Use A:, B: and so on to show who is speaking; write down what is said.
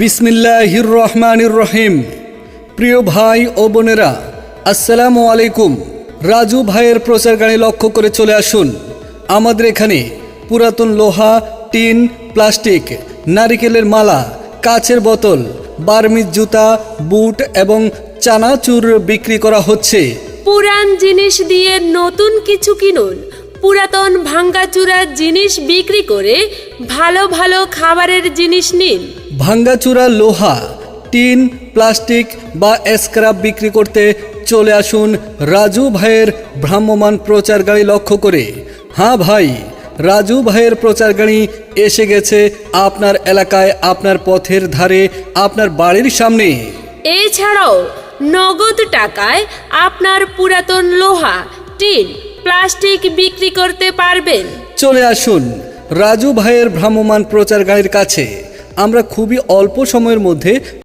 A: বিসমিল্লাহির রহমানির রহিম প্রিয় ভাই ও বোনেরা, আসসালামু আলাইকুম। রাজু ভাইয়ের প্রচার গাড়ি লক্ষ্য করে চলে আসুন। আমাদের এখানে পুরাতন লোহা, টিন, প্লাস্টিক, নারিকেলের মালা, কাচের বোতল, বার্মিজ জুতা, বুট এবং চানাচুর বিক্রি করা হচ্ছে।
B: পুরান জিনিস দিয়ে নতুন কিছু কিনুন। পুরাতন ভাঙ্গাচুরা জিনিস বিক্রি করে ভালো ভালো খাবারের জিনিস নিন।
A: ভাঙ্গাচুরা লোহা টিন প্লাস্টিক বা স্ক্র্যাপ বিক্রি করতে চলে আসুন রাজু ভাইয়ের ভ্রাম্যমান প্রচার গাড়ি লক্ষ্য করে। হ্যাঁ ভাই রাজু ভাইয়ের প্রচার গাড়ি এসে গেছে আপনার এলাকায় আপনার পথের ধারে আপনার বাড়ির সামনে।
B: এছাড়াও নগদ টাকায় আপনার পুরাতন লোহা টিন প্লাস্টিক বিক্রি করতে পারবেন।
A: চলে আসুন রাজু ভাইয়ের ভ্রাম্যমান প্রচার গাড়ির কাছে। আমরা খুবই অল্প সময়ের মধ্যে